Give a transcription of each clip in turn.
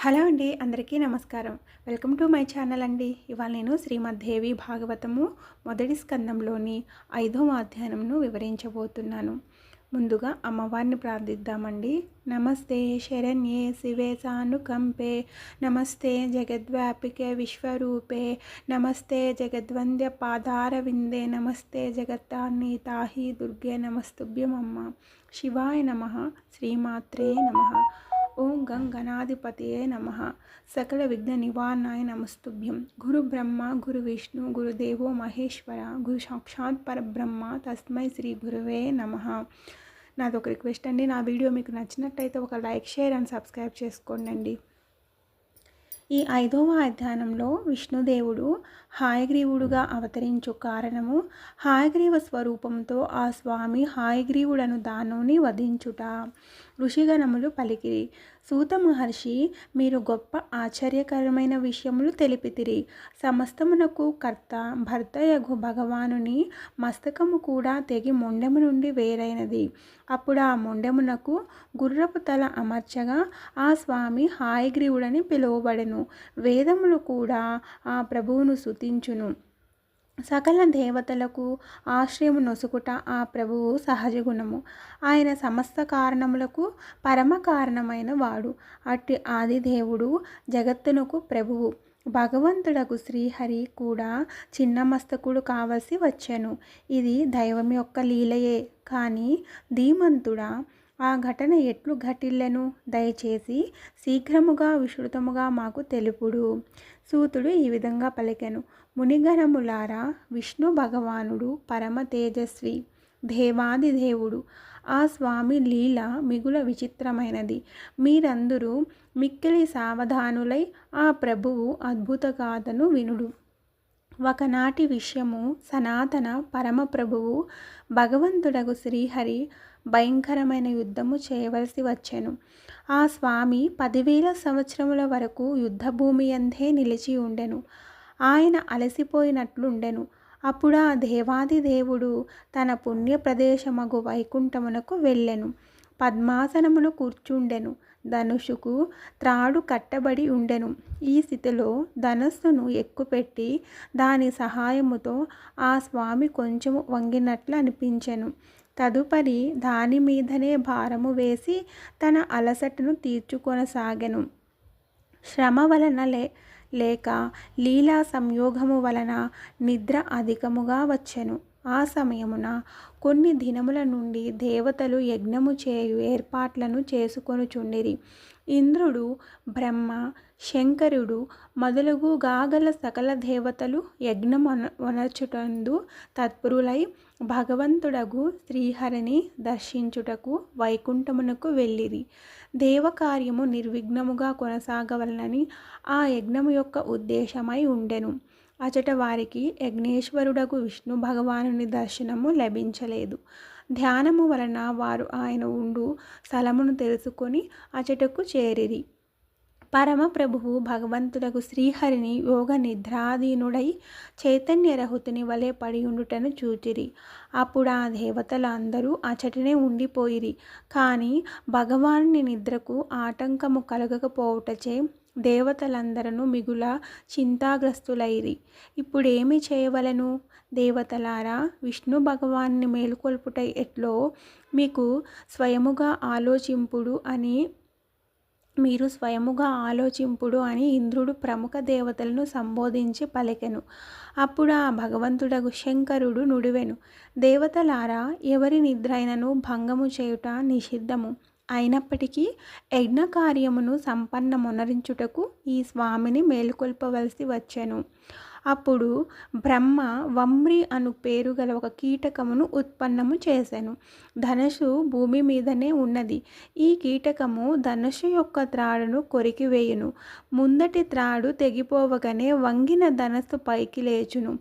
Hello అండి అందరికీ నమస్కారం. వెల్కమ్ టు మై ఛానల్ అండి. ఇవాళ నేను శ్రీమద్దేవి భాగవతము మొదటి స్కందంలోని ఐదో అధ్యాయంను వివరించబోతున్నాను. ముందుగా అమ్మవారిని ప్రార్థిద్దామండి. నమస్తే శరణ్యే శివే సానుకంపే. నమస్తే జగద్వ్యాపికే విశ్వరూపే. నమస్తే జగద్వంద్య పాదారవిందే. నమస్తే జగత్తాన్ని తాహి దుర్గే నమస్తుభ్యమమ్మ. శివాయ నమ. శ్రీమాత్రే నమ. ఓం గం గణాధిపతియే నమ. సకల విఘ్న నివారణాయ నమస్తుభ్యం. గురు బ్రహ్మ గురు విష్ణు గురుదేవో మహేశ్వర గురు సాక్షాత్ పరబ్రహ్మ తస్మై శ్రీ గురువే నమ. నాది ఒక రిక్వెస్ట్ అండి. నా వీడియో మీకు నచ్చినట్టయితే ఒక లైక్ షేర్ అండ్ సబ్స్క్రైబ్ చేసుకోండి అండి ఈ ఐదవ అధ్యాయంలో విష్ణుదేవుడు హాయగ్రీవుడుగా అవతరించు కారణము హాయగ్రీవ స్వరూపంతో ఆ స్వామి హాయగ్రీవుడను దానుని వధించుట. ఋషిగణములు పలికిరి. సూత మహర్షి మీరు గొప్ప ఆశ్చర్యకరమైన విషయములు తెలిపితిరి. సమస్తమునకు కర్త భర్తయగు భగవానుని మస్తకము కూడా తెగి మొండెము నుండి వేరైనది. అప్పుడు ఆ మొండెమునకు గుర్రపు తల అమర్చగా ఆ స్వామి హాయగ్రీవుడని పిలువబడెను. వేదములు కూడా ఆ ప్రభువును శుతించును సకల దేవతలకు ఆశ్రయము నొసుకుట ఆ ప్రభువు సహజ గుణము ఆయన సమస్త కారణములకు పరమ కారణమైన వాడు. అట్టి ఆదిదేవుడు జగత్తునకు ప్రభువు. భగవంతుడకు శ్రీహరి కూడా చిన్నమస్తకుడు కావలసి వచ్చాను. ఇది దైవం యొక్క లీలయే. కానీ ధీమంతుడా ఆ ఘటన ఎట్లు ఘటిల్లెను? దయచేసి శీఘ్రముగా విస్తృతముగా మాకు తెలుపుడు. సూతుడు ఈ విధంగా పలికెను. మునిగణములారా విష్ణు భగవానుడు పరమ తేజస్వి దేవాది దేవుడు. ఆ స్వామి లీల మిగుల విచిత్రమైనది. మీరందరూ మిక్కిలి సావధానులై ఆ ప్రభువు అద్భుత గాథను వినుడు. ఒకనాటి విషయము సనాతన పరమప్రభువు భగవంతుడగు శ్రీహరి భయంకరమైన యుద్ధము చేయవలసి వచ్చెను. ఆ స్వామి పదివేల సంవత్సరముల వరకు యుద్ధభూమి అందే నిలిచి ఉండెను. ఆయన అలసిపోయినట్లుండెను. అప్పుడు ఆ దేవాది దేవుడు తన పుణ్య ప్రదేశమగు వైకుంఠమునకు వెళ్ళెను. పద్మాసనమును కూర్చుండెను. ధనుషుకు త్రాడు కట్టబడి ఉండెను. ఈ స్థితిలో ధనస్సును ఎక్కుపెట్టి దాని సహాయముతో ఆ స్వామి కొంచెము వంగినట్లు అనిపించెను. తదుపరి దాని మీదనే భారము వేసి తన అలసటను తీర్చుకొనసాగెను. శ్రమ వలన లే లేక లీలా సంయోగము వలన నిద్ర అధికముగా వచ్చెను. ఆ సమయమున కొన్ని దినముల నుండి దేవతలు యజ్ఞము చేయు ఏర్పాట్లను చేసుకొనుచుండిరి. ఇంద్రుడు బ్రహ్మ శంకరుడు మొదలగు గాగల సకల దేవతలు యజ్ఞం వనర్చుటందు తత్పరులై భగవంతుడగు శ్రీహరిని దర్శించుటకు వైకుంఠమునకు వెళ్ళిరి. దేవకార్యము నిర్విఘ్నముగా కొనసాగవలనని ఆ యజ్ఞము యొక్క ఉద్దేశమై ఉండెను. అచట వారికి యజ్ఞేశ్వరుడకు విష్ణు భగవానుని దర్శనము లభించలేదు. ధ్యానము వలన వారు ఆయన ఉండు స్థలమును తెలుసుకొని అచటకు చేరిరి. పరమ ప్రభువు భగవంతుడకు శ్రీహరిని యోగ నిద్రాధీనుడై చైతన్య రహుతుని వలె పడి ఉండుటను చూచిరి. అప్పుడు ఆ దేవతలు అందరూ అచటనే ఉండిపోయిరి. కానీ భగవానుని నిద్రకు ఆటంకము కలగకపోవుటచే దేవతలందరూ మిగుల చింతాగ్రస్తులైరి. ఇప్పుడేమి చేయవలను? దేవతలారా విష్ణు భగవాన్ని మేలుకొల్పుట ఎట్లో మీకు స్వయముగా ఆలోచింపుడు అని మీరు స్వయముగా ఆలోచింపుడు అని ఇంద్రుడు ప్రముఖ దేవతలను సంబోధించి పలికెను. అప్పుడు ఆ భగవంతుడగు శంకరుడు నుడివెను. దేవతలారా ఎవరి నిద్రైనను భంగము చేయుట నిషిద్ధము? అయినప్పటికీ యజ్ఞ కార్యమును సంపన్నమునరించుటకు ఈ స్వామిని మేలుకొల్పవలసి వచ్చెను. అప్పుడు బ్రహ్మ వమ్రి అను పేరు గల ఒక కీటకమును ఉత్పన్నము చేశాను ధనుసు భూమి మీదనే ఉన్నది. ఈ కీటకము ధనుసు యొక్క త్రాడును కొరికివేయును ముందటి త్రాడు తెగిపోవగానే వంగిన ధనస్సు పైకి లేచును.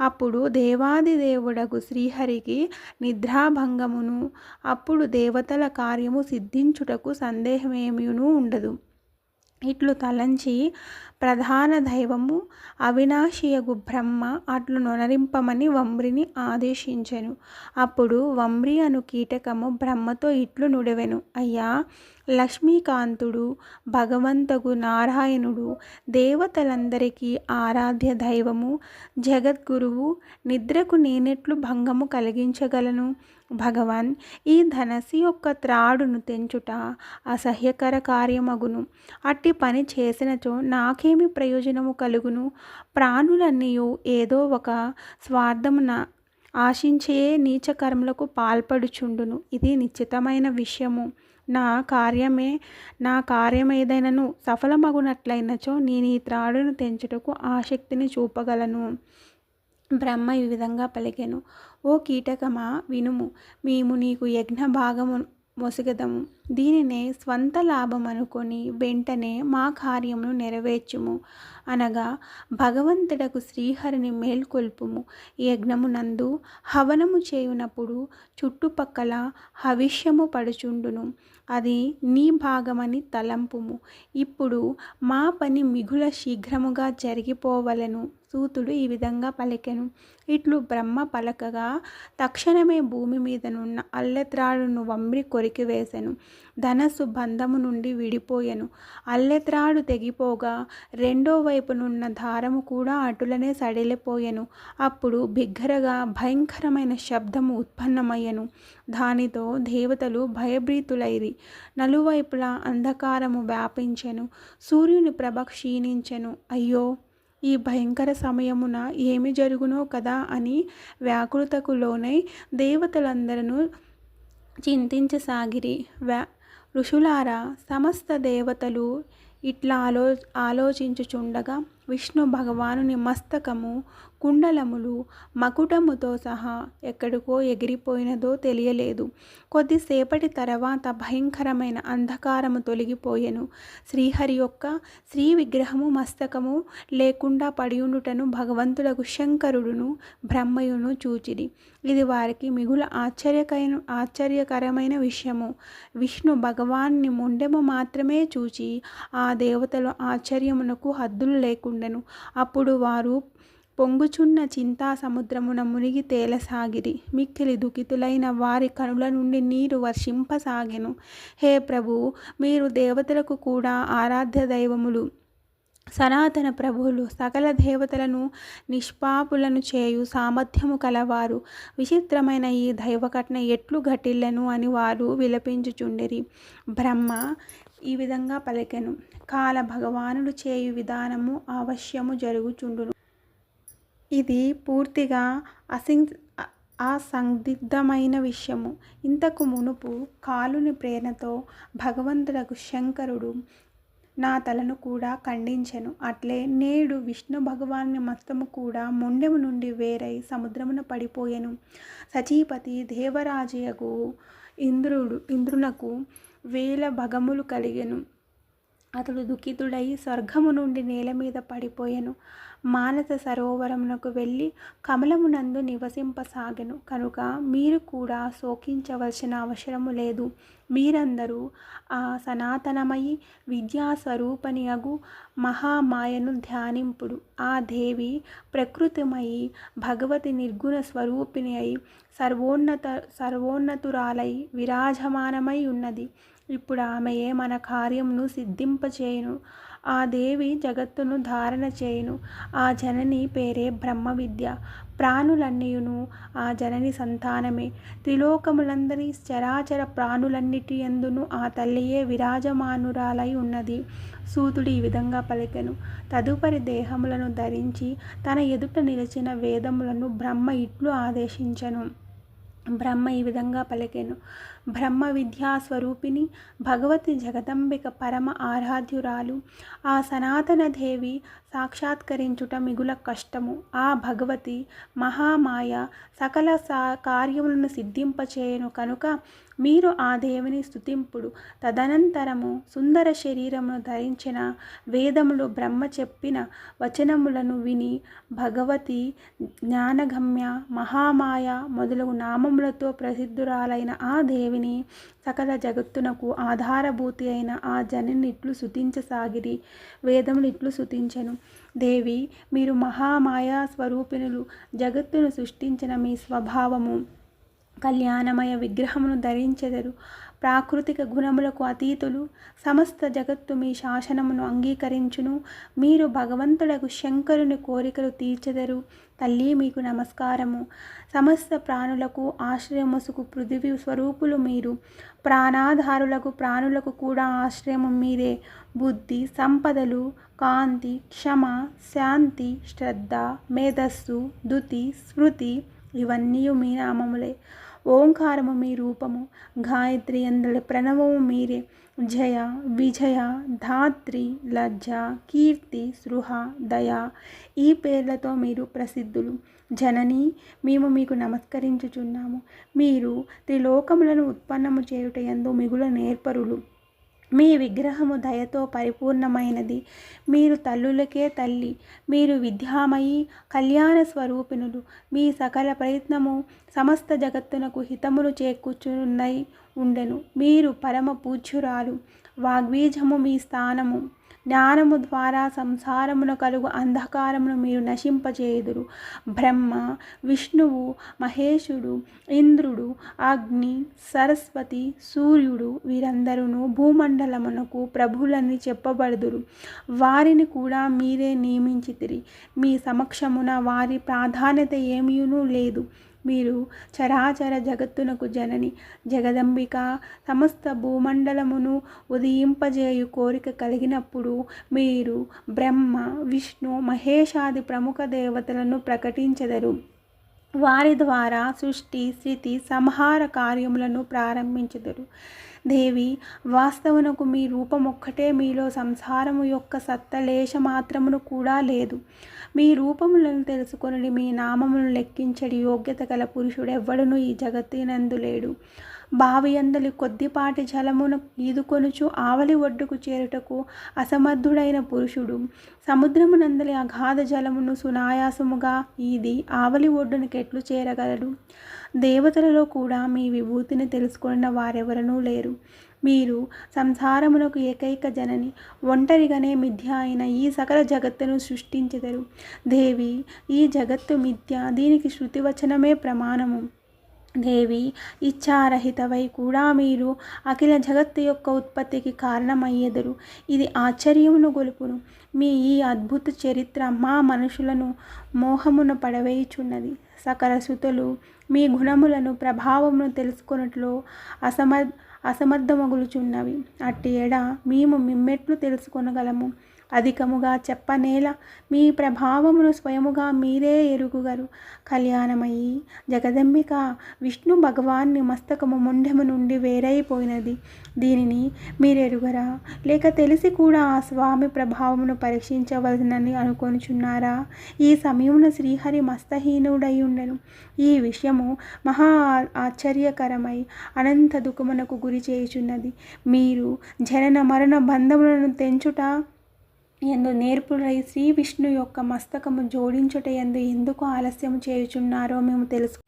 అప్పుడు దేవాది దేవుడకు శ్రీహరికి నిద్రాభంగమును అప్పుడు దేవతల కార్యము సిద్ధించుటకు సందేహమేమీనూ ఉండదు. ఇట్లు తలంచి ప్రధాన దైవము అవినాశియగు బ్రహ్మ అట్లు నొనరింపమని వంబ్రిని ఆదేశించెను. అప్పుడు వంబ్రి అను కీటకము బ్రహ్మతో ఇట్లు నుడివెను. అయ్యా లక్ష్మీకాంతుడు భగవంతుకు నారాయణుడు దేవతలందరికీ ఆరాధ్య దైవము జగద్గురువు నిద్రకు నేనెట్లు భంగము కలిగించగలను. భగవాన్ ఈ ధనసి యొక్క త్రాడును తెంచుట అసహ్యకర కార్యమగును. అట్టి పని చేసినచో నాకేమి ప్రయోజనము కలుగును? ప్రాణులన్నీ ఏదో ఒక స్వార్థమున ఆశించే నీచకర్మలకు పాల్పడుచుండును. ఇది నిశ్చితమైన విషయము. నా కార్యమే నా కార్యం ఏదైనాను సఫలమగునట్లయినచో నేను ఈ త్రాడును తెంచుటకు ఆసక్తిని చూపగలను. బ్రహ్మ ఈ విధంగా పలికెను. ఓ కీటకమా వినుము మేము నీకు యజ్ఞ భాగము మొసగదము. దీనినే స్వంత లాభం అనుకొని వెంటనే మా కార్యమును నెరవేర్చుము. అనగా భగవంతుడకు శ్రీహరిని మేల్కొల్పుము. యజ్ఞమునందు హవనము చేయునప్పుడు చుట్టుపక్కల హవిష్యము పడుచుండును. అది నీ భాగమని తలంపుము. ఇప్పుడు మా పని మిగుల శీఘ్రముగా జరిగిపోవలను. సూతుడు ఈ విధంగా పలికెను. ఇట్లు బ్రహ్మ పలకగా తక్షణమే భూమి మీదనున్న అల్లెత్రాడును కొరికి కొరికివేసెను ధనస్సు బంధము నుండి విడిపోయెను. అల్లెత్రాడు తెగిపోగా రెండో వైపునున్న దారము కూడా అటులనే సడిలిపోయెను. అప్పుడు బిగ్గరగా భయంకరమైన శబ్దము ఉత్పన్నమయ్యను. దానితో దేవతలు భయభ్రీతులైరి నలువైపులా అంధకారము వ్యాపించెను. సూర్యుని ప్రభ క్షీణించెను. అయ్యో ఈ భయంకర సమయమున ఏమి జరుగునో కదా అని వ్యాకృతకు లోనై దేవతలందరూ చింతించసాగిరి. వ్యా ఋషులారా సమస్త దేవతలు ఇట్లా ఆలో ఆలోచించుచుండగా విష్ణు భగవానుని మస్తకము కుండలములు మకుటముతో సహా ఎక్కడికో ఎగిరిపోయినదో తెలియలేదు. కొద్దిసేపటి తర్వాత భయంకరమైన అంధకారము తొలగిపోయెను. శ్రీహరి యొక్క శ్రీ విగ్రహము మస్తకము లేకుండా పడియుండుటను భగవంతుడకు శంకరుడును బ్రహ్మయును చూచిరి. ఇది వారికి మిగుల ఆశ్చర్యకైన ఆశ్చర్యకరమైన విషయము. విష్ణు భగవాన్ని ముండెము మాత్రమే చూచి ఆ దేవతలు ఆశ్చర్యమునకు హద్దులు లేకుండా ఉండెను. అప్పుడు వారు పొంగుచున్న చింతా సముద్రమున మునిగి తేలసాగిరి. మిక్కిలి దుఃఖితులైన వారి కనుల నుండి నీరు వర్షింపసాగెను. హే ప్రభు మీరు దేవతలకు కూడా ఆరాధ్య దైవములు. సనాతన ప్రభువులు సకల దేవతలను నిష్పాపులను చేయు సామర్థ్యము కలవారు. విచిత్రమైన ఈ దైవఘటన ఎట్లు ఘటిల్లను అని వారు విలపించుచుండిరి. బ్రహ్మ ఈ విధంగా పలికెను. కాల భగవానుడు చేయు విధానము అవశ్యము జరుగుచుండును. ఇది పూర్తిగా అసిం అసందిగ్ధమైన విషయము. ఇంతకు మునుపు కాలుని ప్రేరణతో భగవంతుడకు శంకరుడు నా తలను కూడా ఖండించెను. అట్లే నేడు విష్ణు భగవాన్ని మస్తము కూడా మొండెము నుండి వేరై సముద్రమున పడిపోయెను. సచీపతి దేవరాజయకు ఇంద్రుడు ఇంద్రునకు వేల భగములు కలిగెను. అతడు దుఃఖితుడై స్వర్గము నుండి నేల మీద పడిపోయెను. మానస సరోవరమునకు వెళ్ళి కమలమునందు నివసింపసాగెను. కనుక మీరు కూడా శోకించవలసిన అవసరము లేదు. మీరందరూ ఆ సనాతనమయి విద్యాస్వరూపనియగు మహామాయను ధ్యానింపుడు. ఆ దేవి ప్రకృతిమయి భగవతి నిర్గుణ స్వరూపిణి అయి సర్వోన్నత సర్వోన్నతురాలై విరాజమానమై ఉన్నది. ఇప్పుడు ఆమెయే మన కార్యమును సిద్ధింపచేయును? ఆ దేవి జగత్తును ధారణ చేయును. ఆ జనని పేరే బ్రహ్మ విద్య ప్రాణులన్నీయును ఆ జనని సంతానమే. త్రిలోకములందరి చరాచర ప్రాణులన్నిటి ఎందును ఆ తల్లియే విరాజమానురాలై ఉన్నది. సూతుడు ఈ విధంగా పలికెను. తదుపరి దేహములను ధరించి తన ఎదుట నిలిచిన వేదములను బ్రహ్మ ఇట్లు ఆదేశించను. బ్రహ్మ ఈ విధంగా పలికెను. బ్రహ్మ విద్యా స్వరూపిణి భగవతి జగదంబిక పరమ ఆరాధ్యురాలు. ఆ సనాతన దేవి సాక్షాత్కరించుట మిగుల కష్టము. ఆ భగవతి మహామాయ సకల సా కార్యములను సిద్ధింపచేయను కనుక మీరు ఆ దేవిని స్థుతింపుడు తదనంతరము సుందర శరీరమును ధరించిన వేదములు బ్రహ్మ చెప్పిన వచనములను విని భగవతి జ్ఞానగమ్య మహామాయ మొదలగు నామములతో ప్రసిద్ధురాలైన ఆ దేవిని సకల జగత్తునకు ఆధారభూతి అయిన ఆ జనని ఇట్లు శుతించసాగిరి వేదములు ఇట్లు శుతించెను దేవి మీరు మహామాయా స్వరూపిణులు జగత్తును సృష్టించిన మీ స్వభావము కళ్యాణమయ విగ్రహమును ధరించెదరు. ప్రాకృతిక గుణములకు అతీతులు. సమస్త జగత్తు మీ శాసనమును అంగీకరించును. మీరు భగవంతుడకు శంకరుని కోరికలు తీర్చెదరు. తల్లి మీకు నమస్కారము. సమస్త ప్రాణులకు ఆశ్రయముసుకు పృథివీ స్వరూపులు మీరు. ప్రాణాధారులకు ప్రాణులకు కూడా ఆశ్రయము మీరే. బుద్ధి సంపదలు కాంతి క్షమ శాంతి శ్రద్ధ మేధస్సు దుతి స్మృతి ఇవన్నీ మీ నామములే. ఓంకారము మీ రూపము గాయత్రి అందరి ప్రణవము మీరే. జయ విజయ ధాత్రి లజ్జ కీర్తి సృహ దయ ఈ పేర్లతో మీరు ప్రసిద్ధులు. జనని మేము మీకు నమస్కరించుచున్నాము. మీరు త్రిలోకములను ఉత్పన్నము చేయుట ఎందు మిగుల నేర్పరులు మీ విగ్రహము దయతో పరిపూర్ణమైనది. మీరు తల్లులకే తల్లి మీరు విద్యామయి కళ్యాణ స్వరూపిణులు. మీ సకల ప్రయత్నము సమస్త జగత్తునకు హితములు చేకూర్చున్నై ఉండెను. మీరు పరమ పూజ్యురాలు. వాగ్బీజము మీ స్థానము. జ్ఞానము ద్వారా సంసారమును కలుగు అంధకారమును మీరు నశింపచేయుదురు. బ్రహ్మ విష్ణువు మహేశుడు ఇంద్రుడు అగ్ని సరస్వతి సూర్యుడు వీరందరూ భూమండలమునకు ప్రభులని చెప్పబడుదురు. వారిని కూడా మీరే నియమించితిరి. మీ సమక్షమున వారి ప్రాధాన్యత ఏమీనూ లేదు. మీరు చరాచర జగత్తునకు జనని జగదంబిక సమస్త భూమండలమును ఉదయింపజేయు కోరిక కలిగినప్పుడు మీరు బ్రహ్మ విష్ణు మహేషాది ప్రముఖ దేవతలను ప్రకటించెదరు. వారి ద్వారా సృష్టి స్థితి సంహార కార్యములను ప్రారంభించెదరు. దేవి వాస్తవనకు మీ రూపం ఒక్కటే మీలో సంసారము యొక్క సత్తలేశ మాత్రమును కూడా లేదు. మీ రూపములను తెలుసుకొని మీ నామములను లెక్కించడి యోగ్యత గల పురుషుడెవ్వడును ఈ జగత్తినందు లేడు. బావి అందలి కొద్దిపాటి జలమును ఈదుకొనుచు ఆవలి ఒడ్డుకు చేరుటకు అసమర్థుడైన పురుషుడు. సముద్రమునందలి అగాధ జలమును సునాయాసముగా ఈది ఆవలి ఒడ్డునకెట్లు చేరగలడు. దేవతలలో కూడా మీ విభూతిని తెలుసుకున్న వారెవరనూ లేరు. మీరు సంసారమునకు ఏకైక జనని ఒంటరిగానే మిథ్య అయిన ఈ సకల జగత్తును సృష్టించెదరు. దేవి ఈ జగత్తు మిథ్య దీనికి శృతివచనమే ప్రమాణము. దేవి ఇచ్ఛారహితవై కూడా మీరు అఖిల జగత్తు యొక్క ఉత్పత్తికి కారణమయ్యేదరు. ఇది ఆశ్చర్యమును గొలుపును. మీ ఈ అద్భుత చరిత్ర మా మనుషులను మోహమున పడవేయుచున్నది. సకల శృతులు మీ గుణములను ప్రభావమును తెలుసుకొనట్లో అసమ అసమర్థమగులుచున్నవి. అట్టి ఎడ మేము మిమ్మెట్లు తెలుసుకొనగలము. అధికముగా చెప్పనేల మీ ప్రభావమును స్వయముగా మీరే ఎరుగుగరు. కళ్యాణమయ్యి జగదంబిక విష్ణు భగవాన్ని మస్తకము ముండెము నుండి వేరైపోయినది. దీనిని మీరెరుగరా? లేక తెలిసి కూడా ఆ స్వామి ప్రభావమును పరీక్షించవలసినని అనుకొనుచున్నారా? ఈ సమయంలో శ్రీహరి మస్తహీనుడై ఉండను ఈ విషయము మహా ఆశ్చర్యకరమై అనంత దుఃఖమునకు గురి చేయుచున్నది. మీరు జనన మరణ బంధములను తెంచుట ఎందు నేర్పుడై శ్రీ విష్ణు యొక్క మస్తకము జోడించుట ఎందు ఎందుకు ఆలస్యం చేయుచున్నారో మేము తెలుసు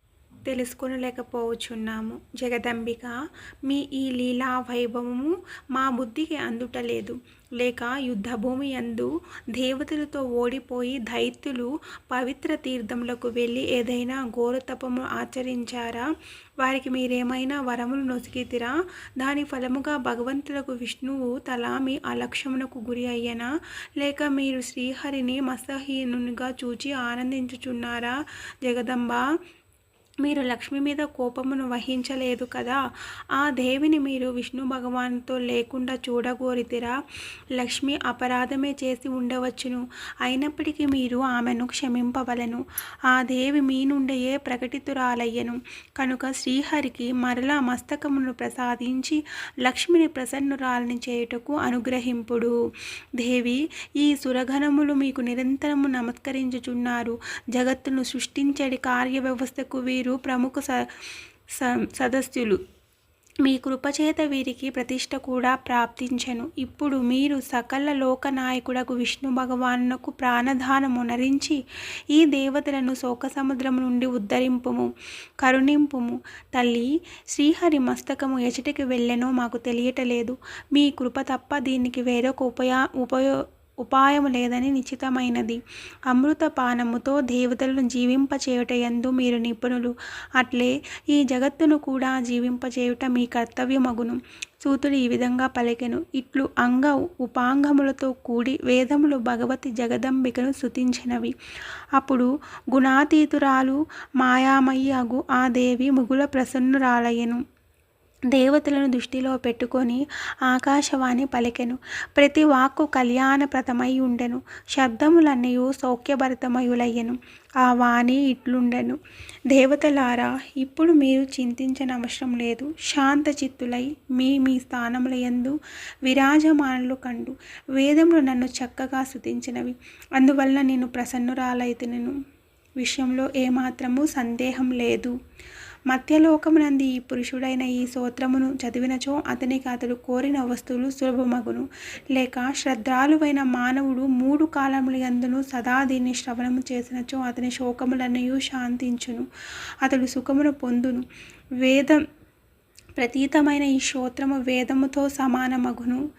తెలుసుకొనలేకపోవచ్చున్నాము. జగదంబిక మీ ఈ లీలా వైభవము మా బుద్ధికి అందుటలేదు. లేక యుద్ధభూమి యందు దేవతలతో ఓడిపోయి దైత్యులు పవిత్ర తీర్థములకు వెళ్ళి ఏదైనా ఘోరతపము ఆచరించారా? వారికి మీరేమైనా వరములు నొసిగితిరా? దాని ఫలముగా భగవంతులకు విష్ణువు తల మీ అలక్ష్యమునకు గురి అయ్యనా? లేక మీరు శ్రీహరిని మసహీనునిగా చూచి ఆనందించుచున్నారా? జగదంబ మీరు లక్ష్మి మీద కోపమును వహించలేదు కదా. ఆ దేవిని మీరు విష్ణు భగవాన్తో లేకుండా చూడగోరితిరా. లక్ష్మి అపరాధమే చేసి ఉండవచ్చును. అయినప్పటికీ మీరు ఆమెను క్షమింపవలను. ఆ దేవి మీ నుండియే ప్రకటితురాలయ్యను. కనుక శ్రీహరికి మరలా మస్తకమును ప్రసాదించి లక్ష్మిని ప్రసన్నురాలని చేయుటకు అనుగ్రహింపుడు. దేవి ఈ సురగణములు మీకు నిరంతరము నమస్కరించుచున్నారు. జగత్తును సృష్టించడి కార్య వ్యవస్థకు వీరు ప్రముఖ స స- సదస్యులు మీ కృపచేత వీరికి ప్రతిష్ట కూడా ప్రాప్తించెను. ఇప్పుడు మీరు సకల లోకనాయకుడకు విష్ణు భగవానునకు ప్రాణదానమునరించి ఈ దేవతలను శోకసముద్రము నుండి ఉద్ధరింపుము కరుణింపుము. తల్లి శ్రీహరి మస్తకము ఎచటికి వెళ్ళెనో మాకు తెలియటలేదు. మీ కృప తప్ప దీనికి వేరొక ఉపయా ఉపయో ఉపాయం లేదని నిశ్చితమైనది. అమృతపానముతో దేవతలను జీవింపచేయుట ఎందు మీరు నిపుణులు. అట్లే ఈ జగత్తును కూడా జీవింపచేయుట మీ కర్తవ్యమగును. సూతుడు ఈ విధంగా పలికెను. ఇట్లు అంగ ఉపాంగములతో కూడి వేదములు భగవతి జగదంబికను స్తుతించినవి. అప్పుడు గుణాతీతురాలు మాయామయ్యగు ఆ దేవి ముగుల ప్రసన్నురాలయ్యను. దేవతలను దృష్టిలో పెట్టుకొని ఆకాశవాణి పలికెను. ప్రతి వాక్కు కళ్యాణప్రదమై ఉండెను. శబ్దములన్నయు సౌఖ్యభరితమయులయ్యెను. ఆ వాణి ఇట్లుండెను. దేవతలారా ఇప్పుడు మీరు చింతించనవసరం లేదు. శాంత చిత్తులై మీ మీ స్థానముల యందు విరాజమానులు కండు. వేదములు నన్ను చక్కగా స్థుతించినవి. అందువల్ల నేను ప్రసన్నురాలైతునను. విషయంలో ఏమాత్రము సందేహం లేదు. మధ్యలోకమునంది ఈ పురుషుడైన ఈ సూత్రమును చదివినచో అతనికి అతడు కోరిన వస్తువులు సులభమగును. లేక శ్రద్ధాలువైన మానవుడు మూడు కాలములందును సదా దీన్ని శ్రవణము చేసినచో అతని శోకములన్నయు శాంతించును. అతడు సుఖమును పొందును. వేదం ప్రతీతమైన ఈ శ్రోత్రము వేదముతో సమానమగును.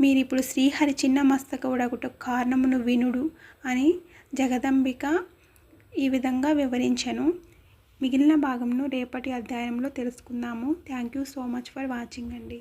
మీరిప్పుడు శ్రీహరి చిన్న మస్తకవుడగుట కారణమును వినుడు అని జగదంబిక ఈ విధంగా వివరించెను. మిగిలిన భాగంను రేపటి అధ్యాయంలో తెలుసుకుందాము. Thank you so much for watching అండి.